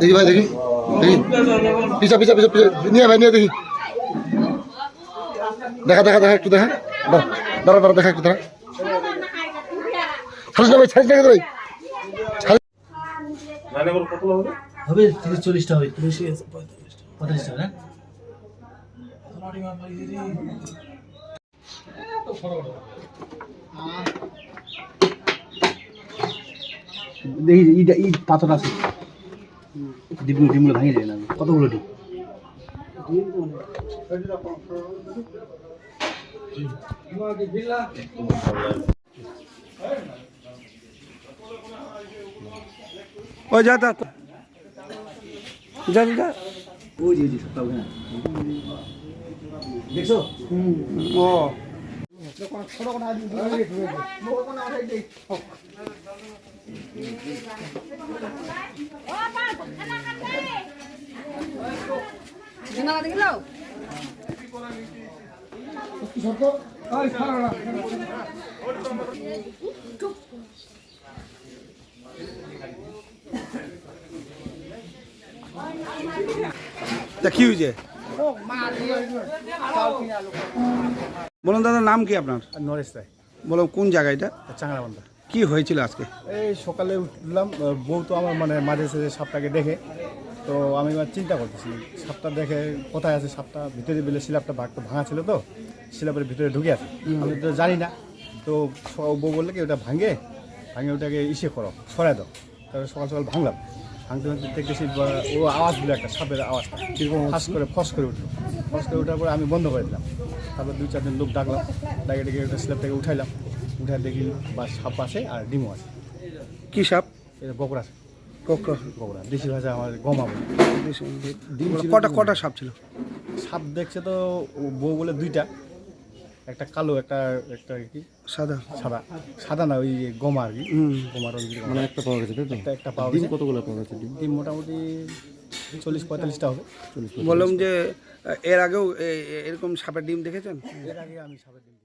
দেখি ভাই দেখি দেখি পিছা পিছা পিছা পিছা নিয়ে ভাই নিয়ে দেখি দেখা দেখা দেখা একটু দেখা দাঁড়া দাঁড়া দেখা একটু দাঁড়া ছাড়িস না ভাই ছাড়িস না ভাই হবে তিরিশ চল্লিশটা হবে। বেশি আছে পঁয়তাল্লিশটা না? দেখি ইটা ই পাথর আছে। ডিমগুলো ডিমগুলো ভাঙিয়ে দেয় না। কতগুলো ডিম? ও যা তা যা যা। ওই যে ওই যে সপ্তাহ ওখানে দেখছ? ও তা কি হয়েছে? বলুন দাদা নাম কি আপনার? নরেশ রায়। বলুন কোন জায়গা এটা? চাংড়াবান্ধা। কি হয়েছিল আজকে? এই সকালে উঠলাম বউ তো আমার মানে মাঝে সাঝে সাপটাকে দেখে তো আমি এবার চিন্তা করতেছি সাপটা দেখে কোথায় আছে সাপটা? ভিতরে বেলে শিলাপটা ভাগ ভাঙা ছিল তো শিলাপের ভিতরে ঢুকে আছে। আমি তো জানি না তো বউ বললে কি ওটা ভাঙে ভাঙে ওটাকে ইসে করো সরাই দাও। তারপরে সকাল সকাল ভাঙলাম। ভাঙতে ভাঙতে দেখতেছি ও আওয়াজ দিল একটা সাপের আওয়াজটা ফাঁস করে ফস করে উঠল। ফস করে ওঠার পরে আমি বন্ধ করে দিলাম। তারপর দুই চারজন লোক ডাকলাম ডাকে ডেকে ওটা স্ল্যাব থেকে উঠাইলাম। উঠাই দেখি বা সাপ আছে আর ডিমও আছে। কি সাপ? এটা বকরা আছে কক্ষ- বকরা। দেশি ভাষা আমার গমা বলে ডিম কটা কটা সাপ ছিল? সাপ দেখছে তো ও বউ বলে দুইটা। একটা কালো একটা একটা কি? সাদা। সাদা। সাদা না ওই গমা আর কি। হুম। ওই মানে একটা পাওয়া গেছে তাই তো? একটা একটা পাওয়া গেছে। কতগুলো পাওয়া গেছে ডিম? ডিম মোটামুটি চল্লিশ পঁয়তাল্লিশটা হবে। বললাম যে এর আগেও এরকম সাপের ডিম দেখেছেন? এর আগে আমি সাপের ডিম